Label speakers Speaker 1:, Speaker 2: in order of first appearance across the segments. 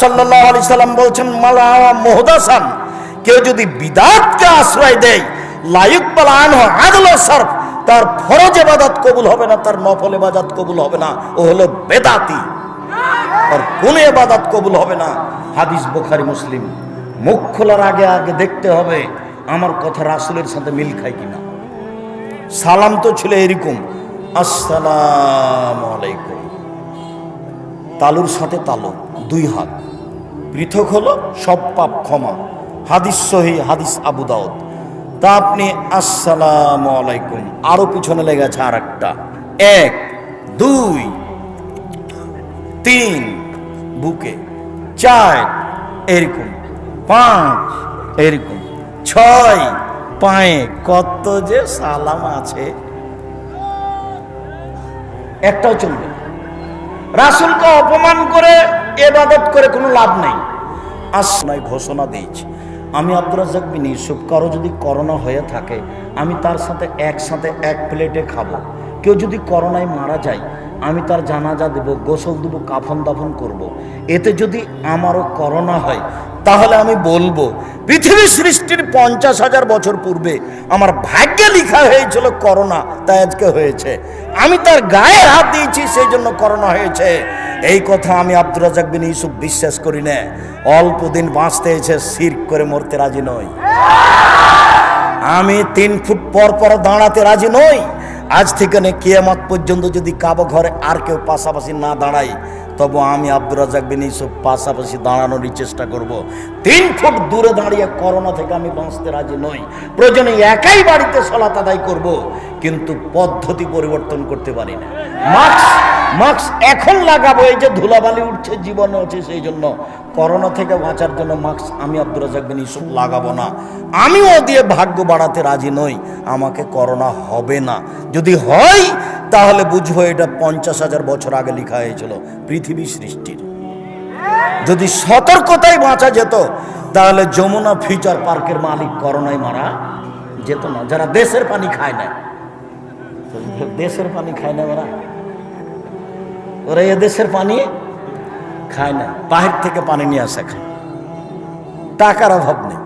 Speaker 1: সাল্লাম বলছেন মালা কেউ যদি বিদাতকে আশ্রয় দেয় সরফ। তার ফরজ এবাদত কবুল হবে না, তার নফল এবাদত কবুল হবে না, ও হলো বেদাতি। আর কোন এবাদত কবুল হবে না। হাদিস বোখারি, মুসলিম। মুখ খোলার আগে আগে দেখতে হবে, আমার কথা রাসুলের সাথে মিল খায় কিনা। সালাম তো ছিল এরকম, আসসালাম আলাইকুম। তালুর সাথে তালু, দুই হাত। পৃথক হলো, সব পাপ ক্ষমা। হাদিস সহি, হাদিস আবু দাউদ। তা আপনি, আসসালাম আলাইকুম। আরও পিছনে লেগেছে আর একটা এক, দুই, তিন, বুকে। চার, এরকম। পাঁচ, এরকম। ছয়, পায়ে। কত যে সালাম আছে। একটাও চলবে রাসুলকে অপমান করে এবাদত করে কোনো লাভ নেই। আসনায় ঘোষণা দিয়েছি। আমি আব্দুল রাজ্জাক বিন ইউসুফ, কারও যদি করোনা হয়ে থাকে, আমি তার সাথে একসাথে এক প্লেটে খাব। কেউ যদি করোনায় মারা যায় আমি তার জানাজা দেব, গোসল দেব, কাফন দাফন করব। এতে যদি আমারও করোনা হয়, তাহলে আমি বলব পৃথিবী সৃষ্টির পঞ্চাশ হাজার বছর পূর্বে আমার ভাগ্যে লিখা হয়েছিল করোনা, তাই আজকে হয়েছে। আমি তার গায়ে হাত দিয়েছি, সেই জন্য করোনা হয়েছে। এই কথা আমি আব্দুর রাজাক বিন ইউসুফ বিশ্বাস করি না। অল্প দিন বাঁচতে এসে সিরক করে মরতে রাজি নই। আমি তিন ফুট পর পর দাঁড়াতে রাজি নই। আজ থেকে কিয়ামত পর্যন্ত যদি কাবো ঘরে আর কেউ পাশাপাশি না দাঁড়াই তবু আমি আব্দুর রাজাক বিন ইউসুফ পাশাপাশি দাঁড়ানোরই চেষ্টা করব। তিন ফুট দূরে দাঁড়িয়ে করোনা থেকে আমি বাঁচতে রাজি নই। প্রয়োজনে একাই বাড়িতে সলাত আদায় করব, কিন্তু পদ্ধতি পরিবর্তন করতে পারি না। মাস্ক মাস্ক এখন লাগাবো, এই যে ধুলাবালি উঠছে, জীবনে আছে সেই জন্য করোনা থেকে বাঁচার জন্য মাস্ক আমি আব্দুর রাজাক বিন ইউসুফ লাগাবো না। আমিও দিয়ে ভাগ্য বাড়াতে রাজি নই। আমাকে করোনা হবে না। যদি হয়, তাহলে বুঝব এটা পঞ্চাশ হাজার বছর আগে লেখা হয়েছিল পৃথিবী সৃষ্টির। যদি সতর্কতায় বাঁচা যেত, তাহলে যমুনা ফিউচার পার্কের মালিক করোনায় মারা যেত না। যারা দেশের পানি খায় না, দেশের পানি খায় না ওরা। ওরা এ দেশের পানি খায় না, বাহির থেকে পানি নিয়ে আসা খায়। টাকার অভাব নেই।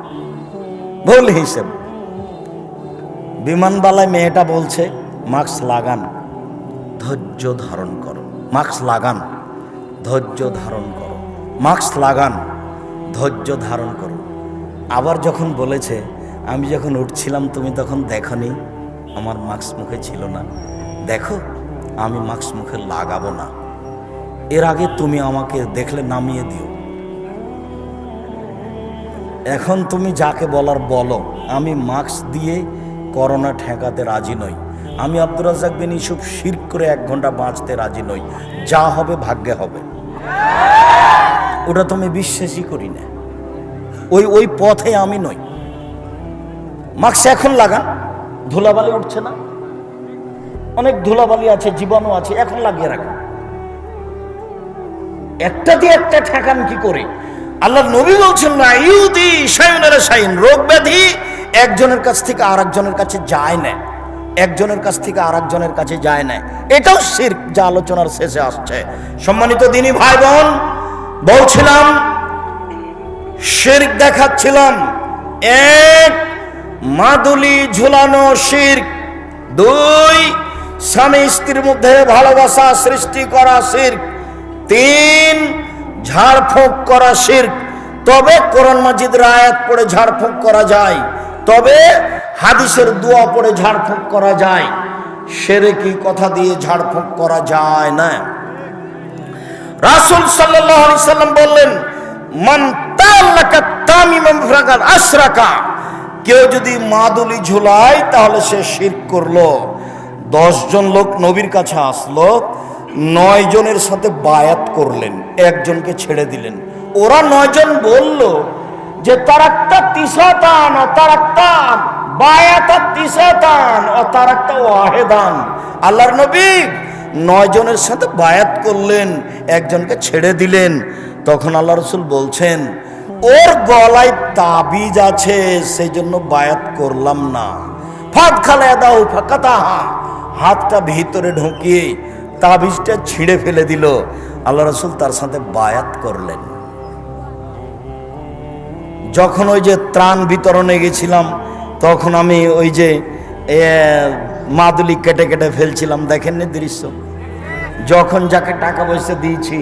Speaker 1: ভুল হিসেব। বিমানবালায় মেয়েটা বলছে, মাস্ক লাগান, ধৈর্য ধারণ করো। মাস্ক লাগান, ধৈর্য ধারণ করো। মাস্ক লাগান, ধৈর্য ধারণ করো। আবার যখন বলেছে, আমি যখন উঠছিলাম, তুমি তখন দেখনি, আমার মাস্ক মুখে ছিল না। দেখো, আমি মাস্ক মুখে লাগাবো না। এর আগে তুমি আমাকে দেখলে নামিয়ে দিও। এখন তুমি যাকে বলার বলো, আমি মাস্ক দিয়ে করোনা ঠেকাতে রাজি নই। আমি আব্দুর রাজাক বিন ইসুফ শির করে এক ঘণ্টা বাঁচতে রাজি নই। যা হবে ভাগ্যে হবে। ওটা তুমি বিশ্বাসই করি না। ওই ওই পথে আমি নই। মাস্ক এখন লাগান। ধুলাবালি উঠছে না। অনেক ধুলাবালি আছে, জীবাণু আছে, এখন লাগিয়ে রাখেন। একটা দিয়ে একটা ঠেকান কি করে? আল্লাহ নবী বলছেন না ইউদি সাইনের সাইন রোগ ব্যাধি একজনের কাছ থেকে আর একজনের কাছে যায় না। একজনের কাছ থেকে আর কাছে যায় না। এটাও শির যা আলোচনার শেষে আসছে। সম্মানিত দিনী ভাই বোন বলছিলাম শির দেখাচ্ছিলাম। এক, মাদুলি ঝুলানো শির দুই, স্বামী স্ত্রীর মধ্যে ভালোবাসা সৃষ্টি করা শির তিন ঝাড়ফুঁক করা শির তবে কোরআন মাজিদ আয়াত পড়ে ঝাড়ফুঁক করা যায়, তবে হাদিসের দোয়া পড়ে ঝাড়ফুঁক করা যায়। সেরে কি কথা দিয়ে ঝাড়ফুঁক করা যায় না। রাসুল সাল্লাম বললেন, মান আশরাকা। কেউ যদি মাদুলি ঝুলায়, তাহলে সে শিরক করল। দশজন লোক নবীর কাছে আসলো নয় জনের সাথে বায়াত করলেন, একজনকে ছেড়ে দিলেন। ওরা নয়জন বলল যে তার একটা তিসাতান একটা বায়াতা তিসাতান ও তার একটা ওয়াহেদান। আল্লাহর নবী নয় জনের সাথে বায়াত করলেন, একজনকে ছেড়ে দিলেন। তখন আল্লাহ রসুল বলছেন, ওর গলায় তাবিজ আছে সেই জন্য বায়াত করলাম না। ফাঁদ খালে দাও ফাঁকাতাহা, হাতটা ভিতরে ঢুকিয়ে তাবিজটা ছিঁড়ে ফেলে দিল। আল্লাহ রসুল তার সাথে বায়াত করলেন। যখন ওই যে ত্রাণ বিতরণে গেছিলাম, তখন আমি ওই যে মাদুলি কেটে কেটে ফেলছিলাম। দেখেননি দৃশ্য। যখন যাকে টাকা পয়সা দিয়েছি,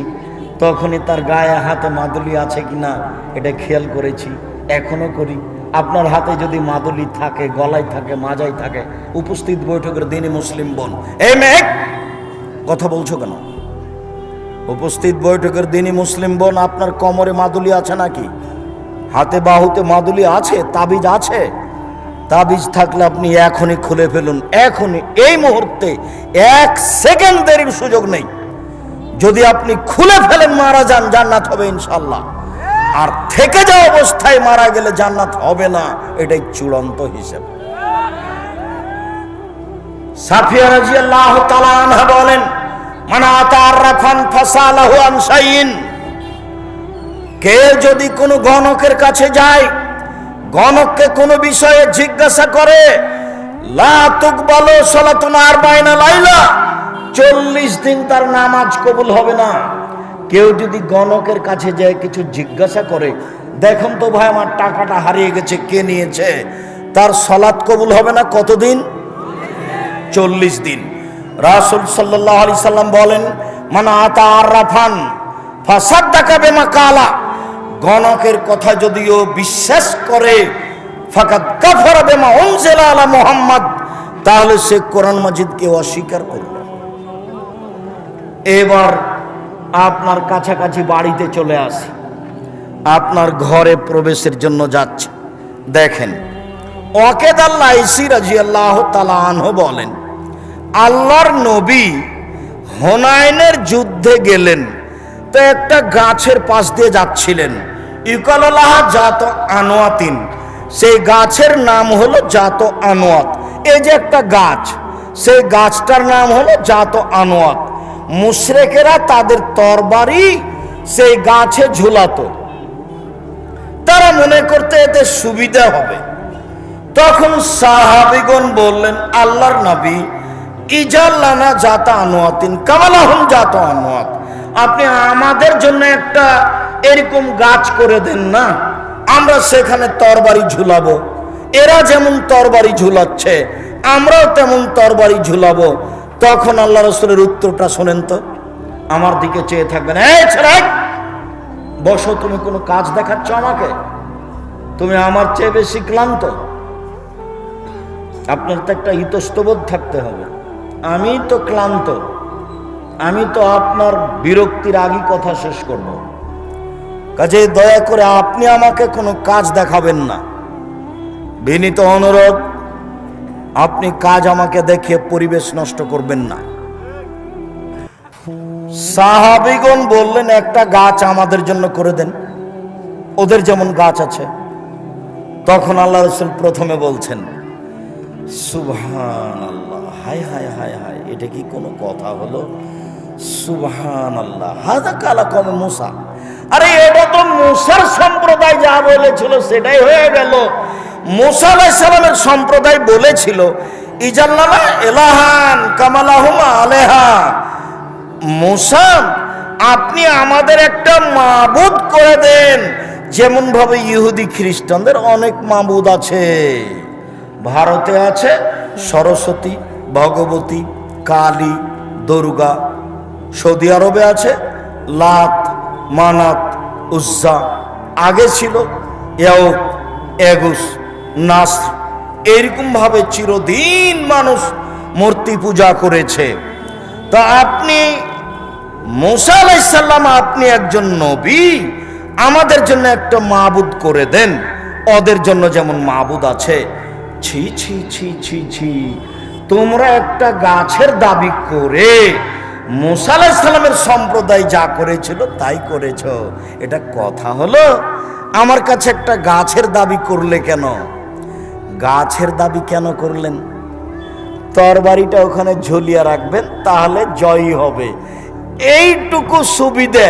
Speaker 1: তখনই তার গায়ে হাতে মাদুলি আছে কিনা, এটা খেয়াল করেছি। এখনও করি। আপনার হাতে যদি মাদুলি থাকে, গলায় থাকে, মাজায় থাকে, উপস্থিত বৈঠকের দিনই মুসলিম বোন। এই মেঘ কথা বলছো কেন? উপস্থিত বৈঠকের দিনই মুসলিম বোন আপনার কমরে মাদুলি আছে নাকি? হাতে বাহুতে মাদুলি আছে, তাবিজ আছে? তাবিজ থাকলে আপনি এখনই খুলে ফেলুন, এখনই, এই মুহূর্তে এক সেকেন্ড দেরির সুযোগ নেই। যদি আপনি খুলে ফেলেন, মারা যান, জান্নাত হবে ইনশাল্লাহ আর থেকে যাওয়া অবস্থায় মারা গেলে জান্নাত হবে না, এটাই চূড়ান্ত হিসেব। সাফিয়া রাজিয়াল্লাহু তাআলা আনহা বলেন কে যদি কোনো গণকের কাছে যায়, গণককে কোনো বিষয়ে জিজ্ঞাসা করে চল্লিশ দিন তার নামাজ কবুল হবে না। কেউ যদি গণকের কাছে যায়, কিছু জিজ্ঞাসা করে, দেখুন তো ভাই, আমার টাকাটা হারিয়ে গেছে, কে নিয়েছে? তার সলাৎ কবুল হবে না কতদিন? চল্লিশ দিন। রাসুল সাল্লাহ আলি সাল্লাম বলেন মানে আতা আর রাফান ফাসাদ দেখাবে মা কালা গণকের কথা যদিও বিশ্বাস করে ফাকাত কাফারা বেমা অনজেলা আলা মোহাম্মদ, তাহলে সে কোরআন মাজিদকে অস্বীকার করল। এবার আপনার কাছাকাছি বাড়িতে চলে আসি। আপনার ঘরে প্রবেশের জন্য যাচ্ছে। দেখেন ওয়াকেদ আল্লাহ ইসি রাজি আল্লাহ তালাহ বলেন, আল্লাহর নবী হোনাইনের যুদ্ধে গেলেন, তো একটা গাছের পাশ দিয়ে যাচ্ছিলেন। ইকালাহ জাত আনোয়াতিন, সেই গাছের নাম হলো জাত আনোয়াত। এই যে একটা গাছ, সেই গাছটার নাম হলো জাত আনোয়াত। মুশরেকেরা তাদের তরবারি সেই গাছে ঝুলাতো। তারা মনে করতে এতে সুবিধা হবে। তখন সাহাবিগণ বললেন, আল্লাহর নবী, ইজাল্লানা জাতা আনোয়াতিন, কামালাহুম জাত আনোয়াত। আপনি আমাদের জন্য একটা এরকম গাছ করে দেন না, আমরা সেখানে তরবারি ঝুলাবো। এরা যেমন তরবারি ঝুলাচ্ছে, আমরাও তেমন তরবারি ঝুলাবো। তখন আল্লাহ রসুলের উত্তরটা শোনেন তো, আমার দিকে চেয়ে থাকবেন বসো, তুমি কোনো কাজ দেখাচ্ছ আমাকে? তুমি আমার চেয়ে বেশি ক্লান্ত? আপনার তো একটা ইতস্তবোধ থাকতে হবে। আমি তো ক্লান্ত। আমি তো আপনার বিরক্তির আগেই কথা শেষ করব। কাজে দয়া করে আপনি আমাকে কোনো কাজ দেখাবেন না। বিনীত অনুরোধ, আপনি কাজ আমাকে দেখিয়ে পরিবেশ নষ্ট করবেন না। সাহাবিগণ বললেন, একটা গাছ আমাদের জন্য করে দেন। ওদের যেমন গাছ আছে। তখন আল্লাহ রসুল প্রথমে বলছেন সুবহান আল্লাহ হায় হায় হায় হায়, এটা কি কোনো কথা হলো? সুবহান আল্লাহ হাজা কালা কমে মুসা। আরে, এটা তো মুসার সম্প্রদায় যা বলেছিল সেটাই হয়ে গেল। মুসা আলাইহিস সালামের সম্প্রদায় বলেছিল ইজাল্লামা এলাহান কামালাহুমা আলেহা মুসা, আপনি আমাদের একটা মাবুদ করে দেন। যেমন ভাবে ইহুদি খ্রিস্টানদের অনেক মাবুদ আছে। ভারতে আছে সরস্বতী, ভগবতী, কালী, দুর্গা, সৌদি আরবে আছে লাত, মানাত, উজ্জা, আগে ছিল এও এগুস নাস এরকম ভাবে চিরদিন মানুষ মূর্তি পূজা করেছে। তা আপনি মোসা আলাইসাল্লাম, আপনি একজন নবী, আমাদের জন্য একটা মাবুদ করে দেন। ওদের জন্য যেমন মাবুদ আছে ছি ছি ছি ছি ছি। তোমরা একটা গাছের দাবি করে মোসা আলাইসাল্লামের সম্প্রদায় যা করেছিল, তাই করেছ। এটা কথা হলো, আমার কাছে একটা গাছের দাবি করলে কেন? গাছের দাবি কেন করলেন? তরবারিটা ওখানে ঝুলিয়ে রাখবেন, তাহলে জয়ী হবে। এইটুকু সুবিধে,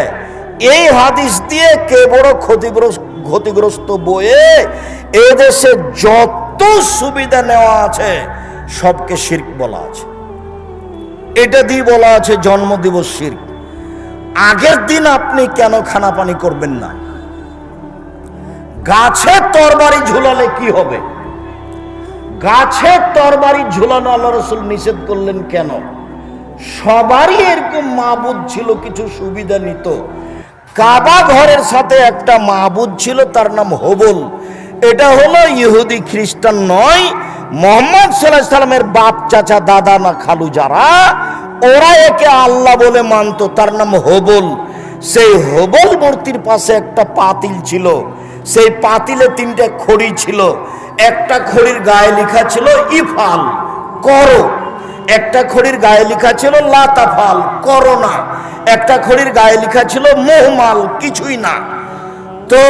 Speaker 1: এই হাদিস দিয়ে কে বড় ক্ষতিগ্রস্ত ক্ষতিগ্রস্ত বয়ে এদেশে যত সুবিধা নেওয়া আছে, সবকে শির্ক বলা আছে। এটা দিয়ে বলা আছে জন্মদিবস শির্ক। আগের দিন আপনি কেন খানা পানি করবেন না? গাছে তরবারি ঝুলালে কি হবে? গাছে তরবারি ঝুলানো আল্লাহ রসুল নিষেধ করলেন কেন? সবারই এরকম মাবুদ ছিল, কিছু সুবিধা নিত। কাবা ঘরের সাথে একটা মাবুদ ছিল, তার নাম হবল। এটা হলো ইহুদি খ্রিস্টান নয়, মোহাম্মদ সাল্লাহ সাল্লামের বাপ, চাচা, দাদা না খালু যারা, ওরা একে আল্লাহ বলে মানতো, তার নাম হবল। সেই হবল মূর্তির পাশে একটা পাতিল ছিল। সেই পাতিলে তিনটে খড়ি ছিল। একটা খড়ির গায়ে লেখা ছিল ইফাল করো। একটা খড়ির গায়ে লেখা ছিল লাতাফাল করো না। একটা খড়ির গায়ে লেখা ছিল, মোহমাল, কিছুই না। তো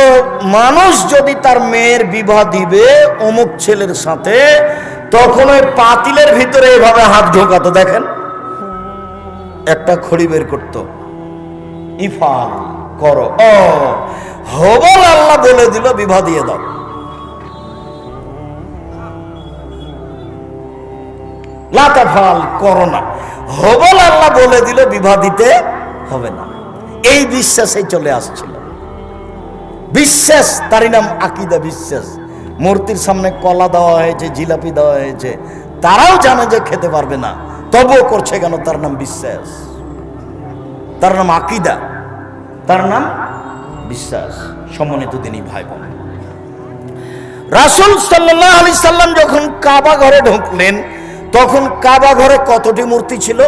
Speaker 1: মানুষ যদি তার মেয়ের বিবাহ দিবে অমুক ছেলের সাথে, তখন ওই পাতিলের ভিতরে এভাবে হাত ঢোকাতো, দেখেন? একটা খড়ি বের করতো। ইফাল করো। হবল আল্লাহ বলে দিল, বিবাহ দিয়ে দাও। লাতাফাল করো না। হবল আল্লাহ বলে দিল, বিবাহ দিতে হবে না। এই বিশ্বাসে চলে আসছিল। বিশ্বাস, তারই নাম আকিদা বিশ্বাস। মূর্তির সামনে কলা দেওয়া হয়েছে, জিলাপি দেওয়া হয়েছে। তারাও জানে যে খেতে পারবে না। তবুও করছে কেন? তার নাম বিশ্বাস। তার নাম আকিদা। তার নাম বিশ্বাস। সম্মানিত তিনি ভাই বোন রাসুল সাল্লাহ আলি সাল্লাম যখন কাবা ঘরে ঢুকলেন, তখন কাবা ঘরে কতটি মূর্তি ছিল?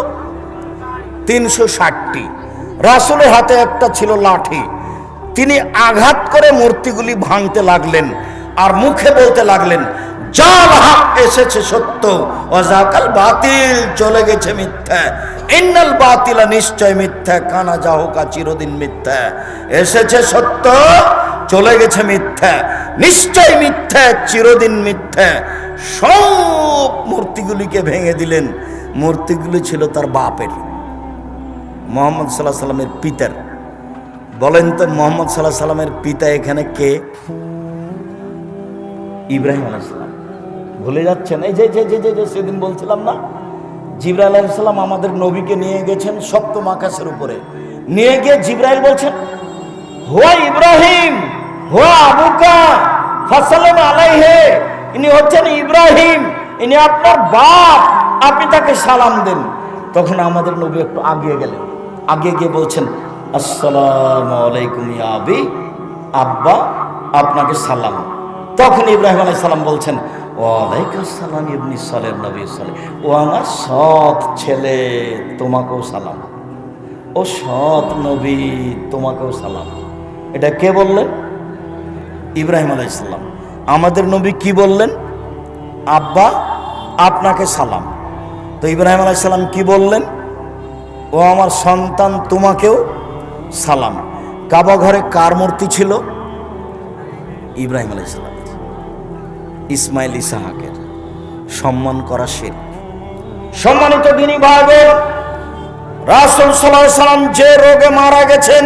Speaker 1: তিনশো ষাটটি। রাসুলের হাতে একটা ছিল লাঠি। তিনি আঘাত করে মূর্তিগুলি ভাঙতে লাগলেন আর মুখে বলতে লাগলেন জাল হক এসেছে সত্য, অজাকাল বাতিল, চলে গেছে মিথ্যা। ইন্নাল বাতিলা নিশ্চয় মিথ্যা, কানা যাহকা চিরদিন মিথ্যা। এসেছে সত্য, চলে গেছে মিথ্যা। নিশ্চয় মিথ্যা, চিরদিন মিথ্যা। সব মূর্তিগুলিকে ভেঙে দিলেন। মূর্তিগুলি ছিল তার বাপের, মোহাম্মদ সাল্লাহ সাল্লামের পিতার। বলেন তো মোহাম্মদ সাল্লাহ সাল্লামের পিতা এখানে কে? ইব্রাহিম আলাইসাল্লাম ভুলে যাচ্ছেন? এই যে যে যে যে সেদিন বলছিলাম না, জিব্রাইল আলাইসাল্লাম আমাদের নবীকে নিয়ে গেছেন সপ্তম আকাশের উপরে। নিয়ে গিয়ে জিব্রাইল বলছেন, হোয়া ইব্রাহিম, হোয়া আবুকা ফাসালাম আলাইহে, ইনি হচ্ছেন ইব্রাহিম, ইনি আপনার বাপ, আপনি তাকে সালাম দেন। তখন আমাদের নবী একটু আগিয়ে গেলেন। আগে গিয়ে বলছেন আসসালামু আলাইকুম আবি, আব্বা, আপনাকে সালাম। তখন ইব্রাহিম আলাই সালাম বলছেন, ওয়ালাইকুম সালাম ইবনি সালেম নবী সালে ও আমার সৎ ছেলে, তোমাকেও সালাম। ও সৎ নবী, তোমাকেও সালাম। এটা কে বললেন? ইব্রাহিম আলাইসাল্লাম আমাদের নবী কি বললেন? আব্বা, আপনাকে সালাম। তো ইব্রাহিম আলাইসাল্লাম কি বললেন? ও আমার সন্তান, তোমাকেও সালাম। কাবা ঘরে কার মূর্তি ছিল? ইব্রাহিম আলাইসাল্লাম ইসমাইল ইসাহাকের। সম্মান করা শেখ সম্মানিত দিনী ভাই বোন রাসুল সাল্লাহ সাল্লাম যে রোগে মারা গেছেন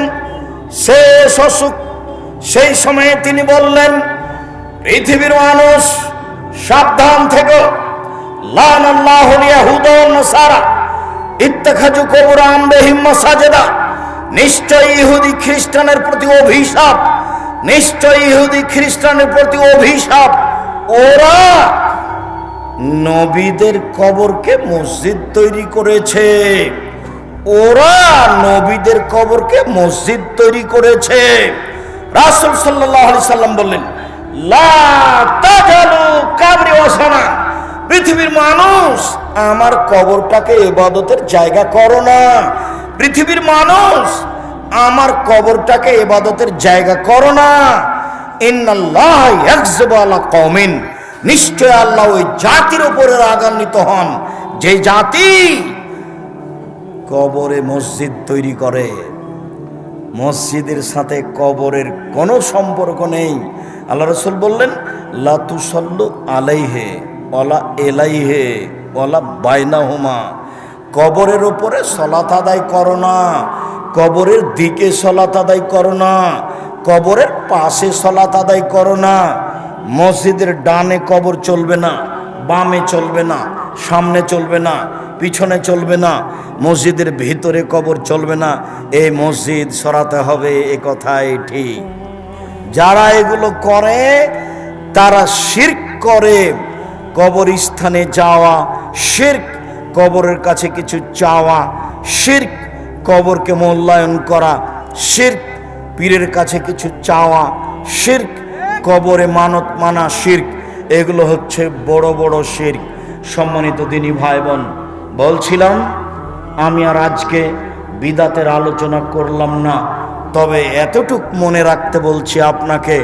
Speaker 1: শেষ অসুখ, সেই সময়ে তিনি বললেন, পৃথিবীর মানুষ সাবধান থেকে। লান আল্লাহ ইয়াহুদন সারা ইত্তেখাজু কবুরান বেহিম সাজেদা নিশ্চয় ইহুদি খ্রিস্টানের প্রতি অভিশাপ, নিশ্চয় ইহুদি খ্রিস্টানের প্রতি অভিশাপ। ওরা নবীদের কবরকে মসজিদ তৈরি করেছে। ওরা নবীদের কবরকে মসজিদ তৈরি করেছে। রাসুল সাল্লাহ আলি সাল্লাম বললেন পৃথিবীর মানুষ আমার কবরটাকে এবাদতের জায়গা করো না। পৃথিবীর মানুষ, আমার কবরটাকে এবাদতের জায়গা করো না। কওমিন। নিশ্চয় আল্লাহ ওই জাতির উপরে রাগান্বিত হন। যে জাতি কবরে মসজিদ তৈরি করে, মসজিদের সাথে কবরের কোনো সম্পর্ক নেই। আল্লাহ রসুল বললেন লাতুসল্লু আলাইহে অলা এলাইহে অলা বাইনাহুমা। কবরের ওপরে সলাত আদায় করো না। কবরের দিকে সলাত আদায় করো না। কবরের পাশে সলাত আদায় করো না। মসজিদের ডানে কবর চলবে না, বামে চলবে না, সামনে চলবে না, পিছনে চলবে না, মসজিদের ভিতরে কবর চলবে না। এই মসজিদ সরাতে হবে, এ কথাই ঠিক। যারা এগুলো করে, তারা শির্ক করে। কবরস্থানে যাওয়া শির্ক কবরের কাছে কিছু চাওয়া, শির্ক, কবরকে মূল্যায়ন করা, শির্ক, পীরের কাছে কিছু চাওয়া, শির্ক, কবরে মানত মানা শির্ক, এগুলো হচ্ছে বড় বড় শির্ক। সম্মানিত দিনী ভাই বোন বলছিলাম, আমি আর আজকে বিদাতের আলোচনা করলাম না, তবে এতটুক মনে রাখতে বলছি আপনাকে,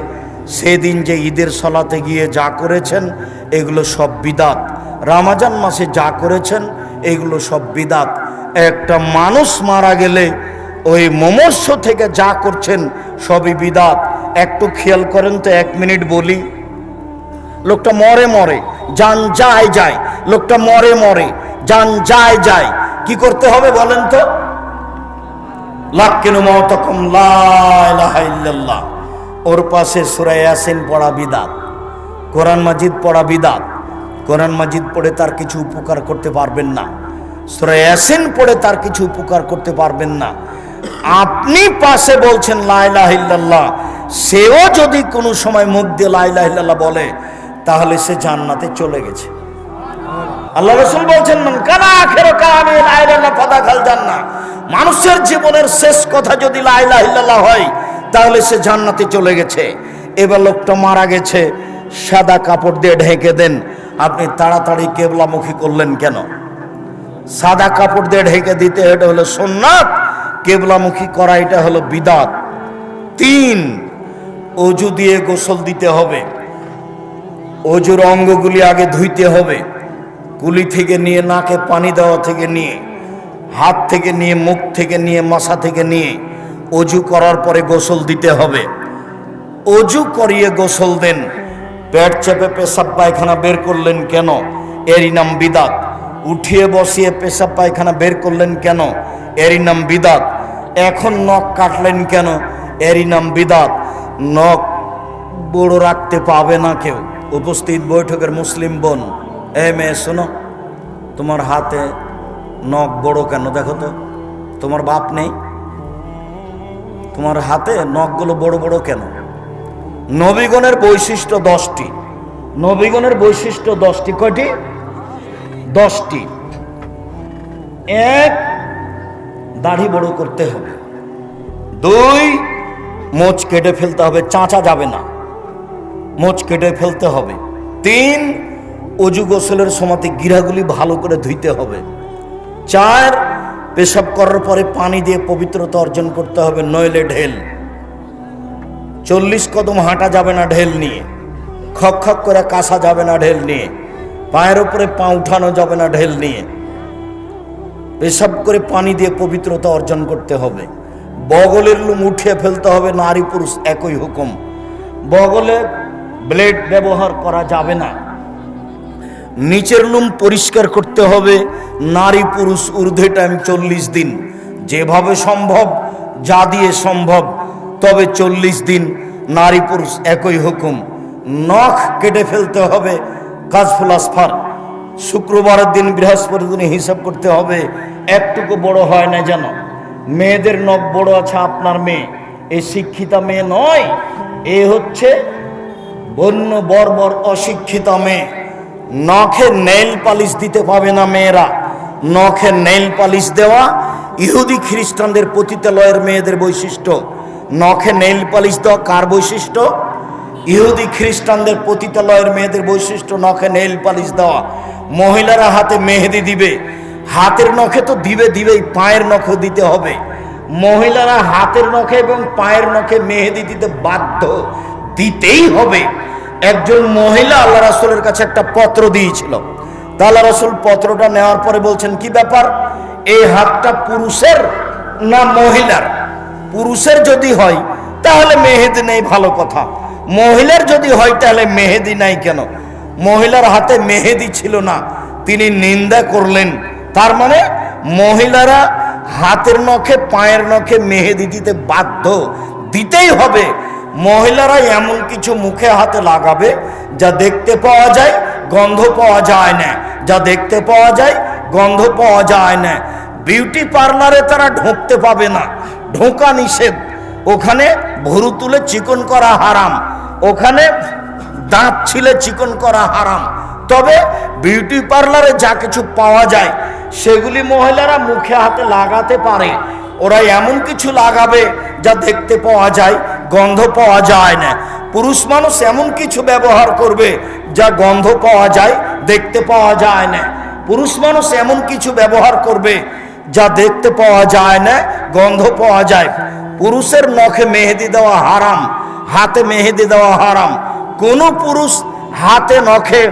Speaker 1: সেদিন যে ঈদের সলাতে গিয়ে যা করেছেন, এগুলো সব বিদাত। রামাজান মাসে যা করেছেন এগুলো সব বিদাত। একটা মানুষ মারা গেলে ওই মমর্ষ থেকে যা করছেন সবই বিদাত। একটু খেয়াল করেন তো, এক মিনিট বলি। লোকটা মরে মরে, যান যায় যায়। লোকটা মরে মরে, যান যায় যায়। কি করতে হবে বলেন তো? ওর পাশে সূরা ইয়াসিন পড়া বিদাত। কোরআন মাজিদ পড়া বিদাত। কোরআন মাজিদ পড়ে তার কিছু উপকার করতে পারবেন না। সূরা ইয়াসিন পড়ে তার কিছু উপকার করতে পারবেন না। আপনি পাশে বলছেন, লা ইলাহা সেও যদি কোনো সময় মুখ দিয়ে লা ইলাহা বলে, তাহলে সে জান্নাতে চলে গেছে। আল্লাহ রসুল বলছেন, মান মানুষের জীবনের শেষ কথা যদি লা ইলাহা হয়, তাহলে সে জান্নাতে চলে গেছে। এবার লোকটা মারা গেছে। সাদা কাপড় দিয়ে ঢেকে দেন। আপনি তাড়াতাড়ি কেবলামুখী করলেন কেন? সাদা কাপড় দিয়ে ঢেকে দিতে এটা হলো সোননাথ কেবলামুখী করা এটা হলো বিদাত। তিন, অজু দিয়ে গোসল দিতে হবে। অজুর অঙ্গগুলি আগে ধুইতে হবে। কুলি থেকে নিয়ে নাকে পানি দেওয়া থেকে নিয়ে, হাত থেকে নিয়ে, মুখ থেকে নিয়ে, মাথা থেকে নিয়ে অজু করার পরে গোসল দিতে হবে। অজু করিয়ে গোসল দেন। পেট চেপে পেশাব পায়খানা বের করলেন কেন? এরই নাম বিদাত। উঠিয়ে বসিয়ে পেশাব পায়খানা বের করলেন কেন? এরই নাম বিদাত। এখন নখ কাটলেন কেন? এরই নাম বিদাত। নখ বড় রাখতে পাবে না কেউ। উপস্থিত বৈঠকের মুসলিম বোন, এ মেয়ে, শোনো, তোমার হাতে নখ বড় কেন? দেখো তো, তোমার বাপ নেই। তোমার হাতে নখগুলো বড় বড় কেন? নবীগণের বৈশিষ্ট্য দশটি। নবীগণের বৈশিষ্ট্য দশটি কয়টি? দশটি। এক, দাড়ি বড় করতে হবে। দুই, মোচ কেটে ফেলতে হবে, চাঁচা যাবে না। মোচ কেটে ফেলতে হবে। তিন, অজু গোসলের সমাতে গিরাগুলি ভালো করে ধুইতে হবে। চার, পেশাব করার পরে পানি দিয়ে পবিত্রতা অর্জন করতে হবে, নইলে ঢেল। চল্লিশ কদম হাঁটা যাবে না ঢেল নিয়ে। খক খক করে কাঁসা যাবে না ঢেল নিয়ে। পায়ের উপরে পা উঠানো যাবে না ঢেল নিয়ে। পেশাব করে পানি দিয়ে পবিত্রতা অর্জন করতে হবে। বগলের লুম উঠিয়ে ফেলতে হবে, নারী পুরুষ একই হুকুম। বগলে ব্লেড ব্যবহার করা যাবে না। নিচের লুম পরিষ্কার করতে হবে, নারী পুরুষ ঊর্ধ্বে টাইম চল্লিশ দিন। যেভাবে সম্ভব, যা দিয়ে সম্ভব। তবে চল্লিশ দিন নারী পুরুষ একই হুকুম। নখ কেটে ফেলতে হবে, কাজফুল আসফার। শুক্রবারের দিন বৃহস্পতি দিনে হিসাব করতে হবে, একটুকু বড় হয় না যেন। মেয়েদের নখ বড় আছে আপনার মেয়ে। এই শিক্ষিতা মেয়ে নয়, এ হচ্ছে বন্য, বর্বর, অশিক্ষিতা মেয়ে। নখে নেইল পালিশ দিতে পাবে না মেয়েরা। নখে নেইল পালিশ দেওয়া ইহুদি খ্রিস্টানদের পতিতালয়ের মেয়েদের বৈশিষ্ট্য। নখে নেইল পালিশ দেওয়া কার বৈশিষ্ট্য? ইহুদি খ্রিস্টানদের পতিতালয়ের মেয়েদের বৈশিষ্ট্য, নখে নেইল পালিশ দেওয়া। মহিলারা হাতে মেহেদি দিবে। হাতের নখে তো দিবে দিবেই, পায়ের নখে দিতে হবে। মহিলারা হাতের নখে এবং পায়ের নখে মেহেদি দিতে বাধ্য দিতেই হবে। একজন মহিলা আল্লাহ রাসুলের কাছে একটা পত্র দিয়েছিল। তা আল্লাহ রাসুল পত্রটা নেওয়ার পরে বলছেন, কি ব্যাপার? এই হাতটা পুরুষের না মহিলার? পুরুষের যদি হয়, তাহলে মেহেদি নেই ভালো কথা। মহিলার যদি হয়, তাহলে মেহেদি নাই কেন? মহিলার হাতে মেহেদি ছিল না, তিনি নিন্দা করলেন। তার মানে মহিলারা হাতের নখে, পায়ের নখে মেহেদি দিতে বাধ্য। দিতেই হবে। মহিলারা এমন কিছু মুখে হাতে লাগাবে, যা দেখতে পাওয়া যায়, গন্ধ পাওয়া যায় না। যা দেখতে পাওয়া যায়, গন্ধ পাওয়া যায় না। বিউটি পার্লারে তারা ঢুকতে পাবে না। ঢোকা নিষেধ। ওখানে ভরু তুলে চিকন করা হারাম। ওখানে দাঁত ছিলে চিকন করা হারাম। তবে বিউটি পার্লারে যা কিছু পাওয়া যায়, সেগুলি মহিলারা মুখে হাতে লাগাতে পারে। ওরা এমন কিছু লাগাবে যা দেখতে পাওয়া যায়, গন্ধ পাওয়া যায় না। পুরুষ মানুষ এমন কিছু ব্যবহার করবে যা গন্ধ পাওয়া যায়, দেখতে পাওয়া যায় না। পুরুষ মানুষ এমন কিছু ব্যবহার করবে যা দেখতে পাওয়া যায় না গন্ধ পাওয়া যায়। পুরুষের নখে মেহেদি দেওয়া হারাম, হাতে মেহেদি দেওয়া হারাম। কোনো পুরুষ হাতে নখে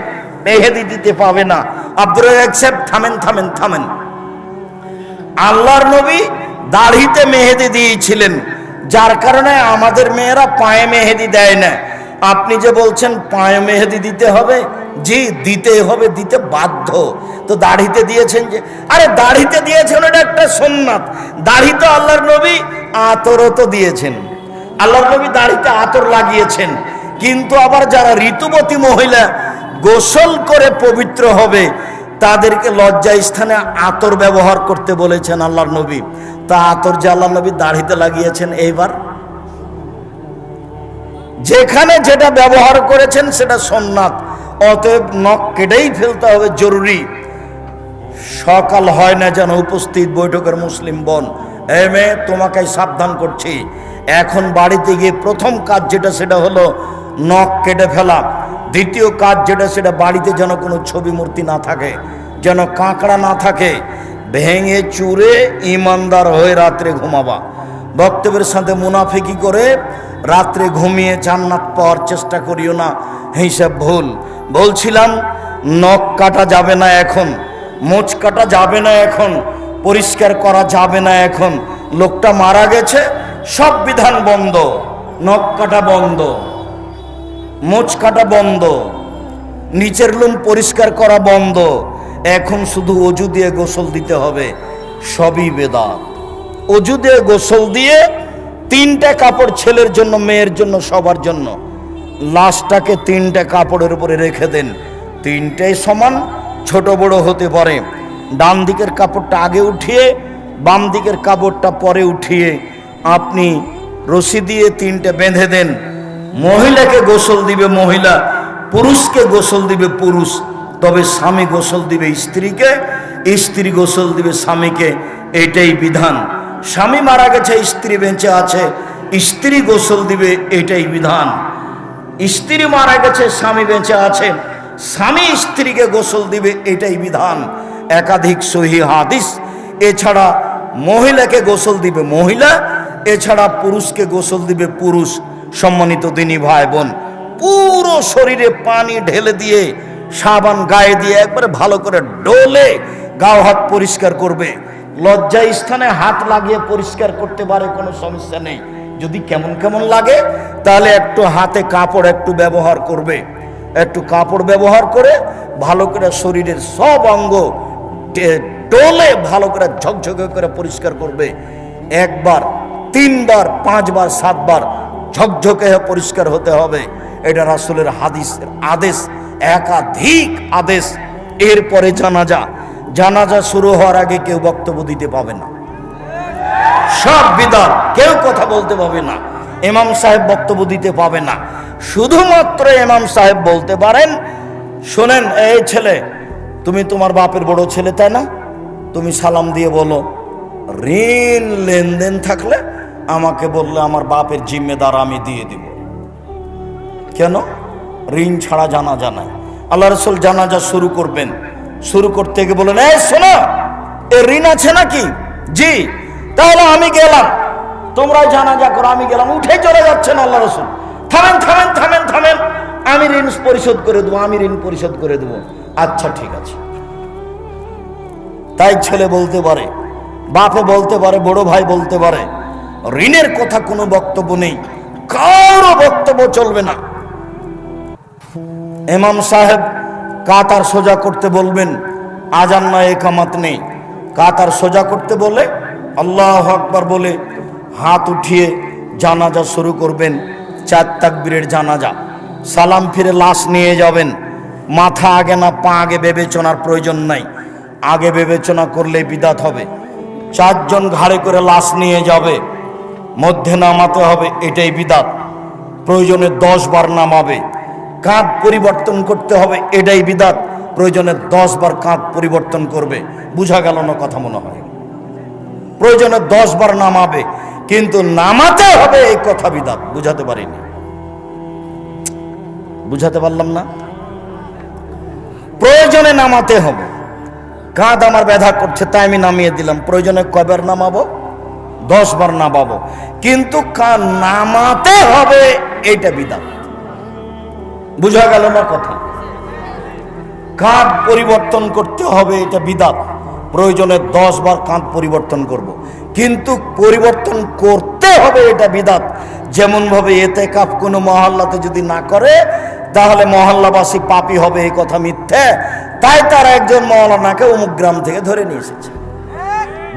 Speaker 1: মেহেদি দিতে পাবে না। আব্দুল সাহেব, থামেন থামেন থামেন। আল্লাহর নবী দাড়িতে মেহেদি দিয়েছিলেন। যার কারণে আমাদের মেয়েরা পায়ে মেহেদি দেয় না। আপনি যে বলছেন পায়ে মেহেদি দিতে হবে, জি, দিতে হবে, দিতে বাধ্য। তো দাড়িতে দিয়েছেন যে, আরে দাড়িতে দিয়েছেন এটা একটা সোননাথ। দাড়িতে আল্লাহর নবী, আতরও তো দিয়েছেন। আল্লাহর নবী দাড়িতে আতর লাগিয়েছেন। কিন্তু আবার যারা ঋতুবতী মহিলা গোসল করে পবিত্র হবে, তাদেরকে লজ্জা স্থানে আতর ব্যবহার করতে বলেছেন আল্লাহর নবী। তা আতর যে আল্লাহ নবী দাড়িতে লাগিয়েছেন, এইবার যেখানে যেটা ব্যবহার করেছেন সেটা সোননাথ। অতএব নখ কেটেই ফেলতে হবে, জরুরি। সকাল হয় না যেন উপস্থিত বৈঠকের মুসলিম বোন। এ তোমাকে সাবধান করছি। এখন বাড়িতে গিয়ে প্রথম কাজ যেটা, সেটা হলো নখ কেটে ফেলা। দ্বিতীয় কাজ যেটা, সেটা বাড়িতে যেন কোনো ছবি মূর্তি না থাকে, যেন কাঁকড়া না থাকে। ভেঙে চুরে ইমানদার হয়ে রাত্রে ঘুমাবা। বক্তব্যের সাথে মুনাফিকি করে রাত্রে ঘুমিয়ে জান্নাত পাওয়ার চেষ্টা করিও না। হিসাব ভুল। বলছিলাম, নখ কাটা যাবে না এখন, মোচ কাটা যাবে না এখন, পরিষ্কার করা যাবে না এখন। লোকটা মারা গেছে, সব বিধান বন্ধ। নখ কাটা বন্ধ, মোচ কাটা বন্ধ, নিচের লুম পরিষ্কার করা বন্ধ। এখন শুধু অজু দিয়ে গোসল দিতে হবে, সবই বেদাত। অজু দিয়ে গোসল দিয়ে তিনটা কাপড় ছেলের জন্য, মেয়ের জন্য, সবার জন্য। লাশটাকে তিনটা কাপড়ের উপরে রেখে দেন। তিনটাই সমান, ছোট বড় হতে পারে। ডান দিকের কাপড়টা আগে উঠিয়ে, বাম দিকের কাপড়টা পরে উঠিয়ে আপনি রশি দিয়ে তিনটে বেঁধে দেন। মহিলাকে গোসল দিবে মহিলা, পুরুষকে গোসল দিবে পুরুষ। তবে স্বামী গোসল দিবে স্ত্রীকে, স্ত্রী গোসল দিবে স্বামীকে। এটাই বিধান। স্বামী মারা গেছে, স্ত্রী বেঁচে আছে, স্ত্রী গোসল দিবে, এটাই বিধান। স্ত্রী মারা গেছে, স্বামী বেঁচে আছে, স্বামী স্ত্রীকে গোসল দিবে, এটাই বিধান। একাধিক সহি হাদিস, এছাড়া মহিলাকে গোসল দিবে মহিলা, এছাড়া পুরুষকে গোসল দিবে পুরুষ। সম্মানিত দিনী ভাই বোন পুরো শরীরে পানি ঢেলে দিয়ে, সাবান গায়ে দিয়ে একবারে ভালো করে ডোলে গাও হাত পরিষ্কার করবে। লজ্জা স্থানে হাত লাগিয়ে পরিষ্কার করতে পারে, কোনো সমস্যা নেই। যদি কেমন কেমন লাগে, তাহলে একটু হাতে কাপড় একটু ব্যবহার করবে। একটু কাপড় ব্যবহার করে ভালো করে শরীরের সব অঙ্গ টোলে ভালো করে ঝকঝকে করে পরিষ্কার করবে। একবার, তিনবার, পাঁচবার, সাতবার ঝকঝকে পরিষ্কার হতে হবে। এটা রাসূলের হাদিসের আদেশ, একাধিক আদেশ। এরপরে জানা জানাজা জানাজা শুরু হওয়ার আগে কেউ বক্তব্য দিতে পাবে না। সব বিদাত কেউ কথা বলতে পাবে না। ইমাম সাহেব বক্তব্য দিতে পাবে না। শুধুমাত্র এমাম সাহেব বলতে পারেন, শোনেন, এই ছেলে, তুমি তোমার বাপের বড় ছেলে, তাই না? তুমি সালাম দিয়ে বলো, ঋণ লেনদেন থাকলে আমাকে বললে আমার বাপের জিম্মেদার আমি দিয়ে দিব। কেন? ঋণ ছাড়া জানা জানায় আল্লাহ রসুল জানাজা শুরু করবেন। শুরু করতে গিয়ে বলেন এই শোনো, এ ঋণ আছে নাকি? জি, তাহলে আমি গেলাম। তোমরা জানাজা করো আমি গেলাম। উঠে চলে যাচ্ছেন আল্লাহ রসুল। থামেন থামেন থামেন থামেন। আমি ঋণ পরিশোধ করে দেবো, আমি ঋণ পরিশোধ করে দেবো। আচ্ছা ঠিক আছে। তাই ছেলে বলতে পারে বাপে বলতে পারে, বড় ভাই বলতে পারে, ঋণের কথা কোনো বক্তব্য নেই, কারও বক্তব্য চলবে না। ইমাম সাহেব কাতার সোজা করতে বলবেন, আজান নয় একামাত নেই। কাতার সোজা করতে বলে, আল্লাহ আকবার বলে, হাত উঠিয়ে জানাজা শুরু করবেন, চার তাকবীরের জানাজা। সালাম ফিরে লাশ নিয়ে যাবেন। মাথা আগে না, পা আগে বিবেচনার প্রয়োজন নাই। আগে বিবেচনা করলে বিদাত হবে। চারজন ঘাড়ে করে লাশ নিয়ে যাবে। মধ্যে নামাতে হবে, এটাই বিদাত। প্রয়োজনে দশ বার নামাবে। কাঁধ পরিবর্তন করতে হবে, এটাই বিদাত প্রয়োজনে দশ বার কাঁধ পরিবর্তন করবে। বুঝা গেল না কথা মনে হয়? প্রয়োজনে দশ বার নামাবে, কিন্তু নামাতে হবে এই কথা বিদাত বুঝাতে পারিনি। বুঝাতে পারলাম না? প্রয়োজনে নামাতে হবে। কাঁধ আমার ব্যথা করছে, তাই আমি নামিয়ে দিলাম। প্রয়োজনে কবার নামাবো? দশ বার নামাবো। কিন্তু কাঁধ নামাতে হবে, এইটা বিদাত বুঝা গেল না কথা। কাঁধ পরিবর্তন করতে হবে, এটা বিদাত। প্রয়োজনে দশ বার কাঁধ পরিবর্তন করব। কিন্তু পরিবর্তন করতে হবে, এটা বিদাত। যেমনভাবে এতে কাপ কোনো মহল্লাতে যদি না করে, তাহলে মহল্লাবাসী পাপি হবে, এই কথা মিথ্যে। তাই তারা একজন মহল্লানাকে অমুক গ্রাম থেকে ধরে নিয়ে এসেছে।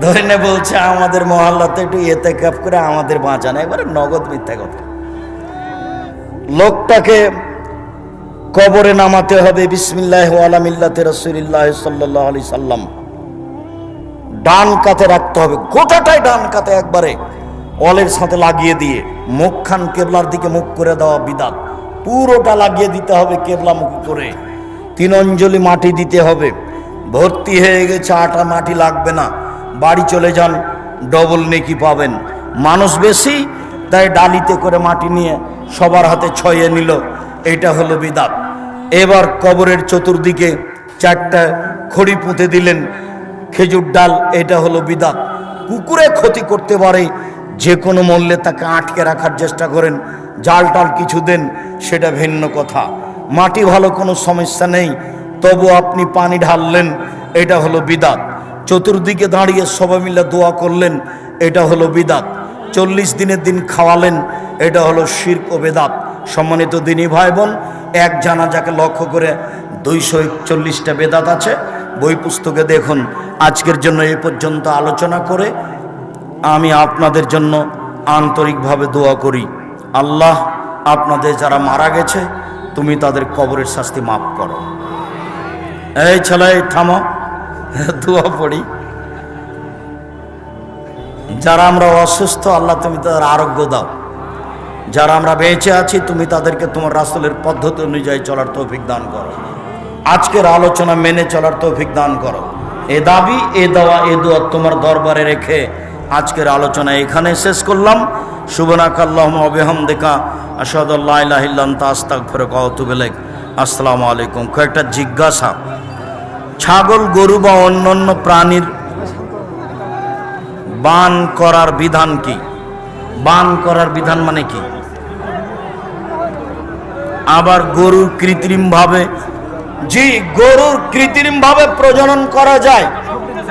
Speaker 1: ধরে নে বলছে, আমাদের মহল্লাতে একটু এতে কাপ করে আমাদের বাঁচানো। একবারে নগদ মিথ্যা কথা। লোকটাকে কবরে নামাতে হবে বিসমিল্লাহ আলামিল্লাতে রসুলিল্লাহ সাল্লাহ আলি সাল্লাম। ডান কাতে রাখতে হবে, গোটাটাই ডান কাতে একবারে। অলের সাথে লাগিয়ে দিয়ে, মুখখান কেবলার দিকে মুখ করে দেওয়া বিদাত। পুরোটা লাগিয়ে দিতে হবে কেবলা মুখ করে। তিন অঞ্জলি মাটি দিতে হবে। ভর্তি হয়ে গেছে, আটা মাটি লাগবে না। বাড়ি চলে যান, ডবল নেকি পাবেন। মানুষ বেশি, তাই ডালিতে করে মাটি নিয়ে সবার হাতে ছয়ে নিল। এটা হলো বিদাত। এবার কবরের চতুর্দিকে চারটা খড়ি পুঁতে দিলেন। খেজুর ডাল, এটা হলো বিদাত কুকুরে ক্ষতি করতে পারে যে কোনো মূল্যে তাকে আটকে রাখার চেষ্টা করেন। জাল টাল কিছু দেন, সেটা ভিন্ন কথা। মাটি ভালো কোনো সমস্যা নেই, তবু আপনি পানি ঢাললেন, এটা হলো বিদাত চতুর্দিকে দাঁড়িয়ে সবাই মিলে দোয়া করলেন, এটা হলো বিদাত চল্লিশ দিনের দিন খাওয়ালেন, এটা হলো শির্ক ও বেদাত। সম্মানিত দিনী ভাই বোন, এক জানাজাকে লক্ষ্য করে দুইশো একচল্লিশটা বেদাত আছে। বই পুস্তকে দেখুন। আজকের জন্য এ পর্যন্ত আলোচনা করে আমি আপনাদের জন্য আন্তরিকভাবে দোয়া করি। আল্লাহ আপনাদের যারা মারা গেছে, তুমি তাদের কবরের শাস্তি মাফ করো। এই ছেলে, থামো। দোয়া পড়ি। যারা আমরা অসুস্থ, আল্লাহ তুমি তাদের আরোগ্য দাও। যারা আমরা বেঁচে আছি, তুমি তাদেরকে তোমার রাসুলের পদ্ধতি অনুযায়ী চলার তৌফিক দান করো। আজকের আলোচনা মেনে চলার তৌফিক দান করো। এ দাবি, এ দেওয়া, এ দোয়া তোমার দরবারে রেখে আজকের আলোচনা এখানে শেষ করলাম। শুভনাকাল্লাহ অবেহম দেখা আসাদুল্লাহ তাস্তাক ফেরক অতুবেলেক আসসালামু আলাইকুম। কয়েকটা জিজ্ঞাসা। ছাগল, গরু বা অন্যান্য প্রাণীর বান করার বিধান কি? বান করার বিধান মানে কি? আবার গরুর কৃত্রিম ভাবে জি, গরুর কৃত্রিম ভাবে প্রজনন করা যায়।